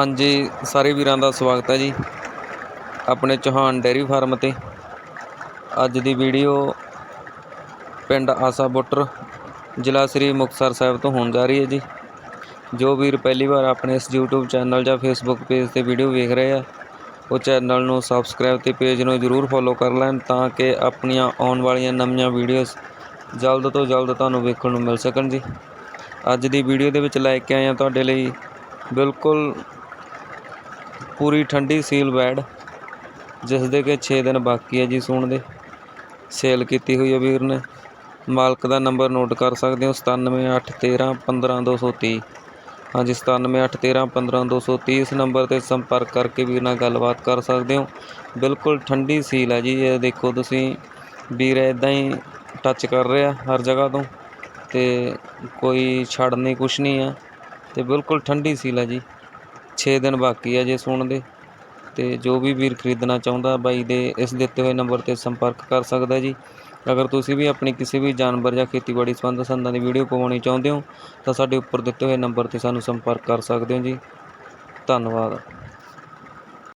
ਹਾਂਜੀ, ਸਾਰੇ ਵੀਰਾਂ ਦਾ ਸਵਾਗਤ ਹੈ ਜੀ। ਆਪਣੇ ਚੌਹਾਨ ਡੇਅਰੀ ਫਾਰਮ ਤੇ ਅੱਜ ਦੀ ਵੀਡੀਓ ਪਿੰਡ ਆਸਾ ਬੁੱਟਰ, ਜ਼ਿਲ੍ਹਾ ਸ੍ਰੀ ਮੁਕਤਸਰ ਸਾਹਿਬ ਤੋਂ ਹੋਣ ਜਾ ਰਹੀ ਹੈ ਜੀ। ਜੋ ਵੀਰ ਪਹਿਲੀ ਵਾਰ ਆਪਣੇ ਇਸ YouTube ਚੈਨਲ ਜਾਂ Facebook ਪੇਜ ਤੇ ਵੀਡੀਓ ਵੇਖ ਰਹੇ ਆ, ਉਹ ਚੈਨਲ ਨੂੰ ਸਬਸਕ੍ਰਾਈਬ ਤੇ ਪੇਜ ਨੂੰ ਜਰੂਰ ਫੋਲੋ ਕਰ ਲੈਣ ਤਾਂ ਕਿ ਆਪਣੀਆਂ ਆਉਣ ਵਾਲੀਆਂ ਨਵੀਆਂ ਵੀਡੀਓਜ਼ ਜਲਦ ਤੋਂ ਜਲਦ ਤੁਹਾਨੂੰ ਵੇਖਣ ਨੂੰ ਮਿਲ ਸਕਣ ਜੀ। ਅੱਜ ਦੀ ਵੀਡੀਓ ਦੇ ਵਿੱਚ ਲੈ ਕੇ ਆਏ ਹਾਂ ਤੁਹਾਡੇ ਲਈ ਬਿਲਕੁਲ ਪੂਰੀ ਠੰਡੀ ਸੀਲ ਬੈਡ ਜਿਸ ਦੇ ਕਿ 6 ਦਿਨ ਬਾਕੀ ਹੈ ਜੀ ਸੂਣ ਦੇ। ਸੇਲ ਕੀਤੀ ਹੋਈ ਹੈ ਵੀਰ ਨੇ। ਮਾਲਕ ਦਾ ਨੰਬਰ ਨੋਟ ਕਰ ਸਕਦੇ ਹੋ 9781315230 ਹਾਂਜੀ 9781315230 ਇਸ ਨੰਬਰ ਤੇ ਸੰਪਰਕ ਕਰਕੇ ਵੀਰ ਨਾਲ ਗੱਲਬਾਤ ਕਰ ਸਕਦੇ ਹੋ। ਬਿਲਕੁਲ ਠੰਡੀ ਸੀਲ ਹੈ ਜੀ, ਇਹ ਦੇਖੋ ਤੁਸੀਂ। ਵੀਰ ਇਦਾਂ ਹੀ ਟੱਚ ਕਰ ਰਿਹਾ ਹਰ ਜਗ੍ਹਾ ਤੋਂ ਤੇ ਕੋਈ ਛੱਡ ਨਹੀਂ, ਕੁਛ ਨਹੀਂ ਹੈ। ਤੇ ਬਿਲਕੁਲ ਠੰਡੀ ਸੀਲ ਹੈ ਜੀ। 6 ਦਿਨ ਬਾਕੀ ਹੈ ਜੇ ਸੁਣ ਦੇ। ਤੇ ਜੋ ਵੀ ਵੀਰ ਖਰੀਦਣਾ ਚਾਹੁੰਦਾ ਬਾਈ ਦੇ, ਇਸ ਦਿੱਤੇ ਹੋਏ ਨੰਬਰ ਤੇ ਸੰਪਰਕ ਕਰ ਸਕਦਾ ਜੀ। ਅਗਰ ਤੁਸੀਂ ਵੀ ਆਪਣੀ ਕਿਸੇ ਵੀ ਜਾਨਵਰ ਜਾਂ ਖੇਤੀਬਾੜੀ ਸੰਬੰਧ ਸੰਦਾਂ ਦੀ ਵੀਡੀਓ ਪਵਾਉਣੀ ਚਾਹੁੰਦੇ ਹੋ, ਤਾਂ ਸਾਡੇ ਉੱਪਰ ਦਿੱਤੇ ਹੋਏ ਨੰਬਰ ਤੇ ਸਾਨੂੰ ਸੰਪਰਕ ਕਰ ਸਕਦੇ ਹੋ ਜੀ। ਧੰਨਵਾਦ।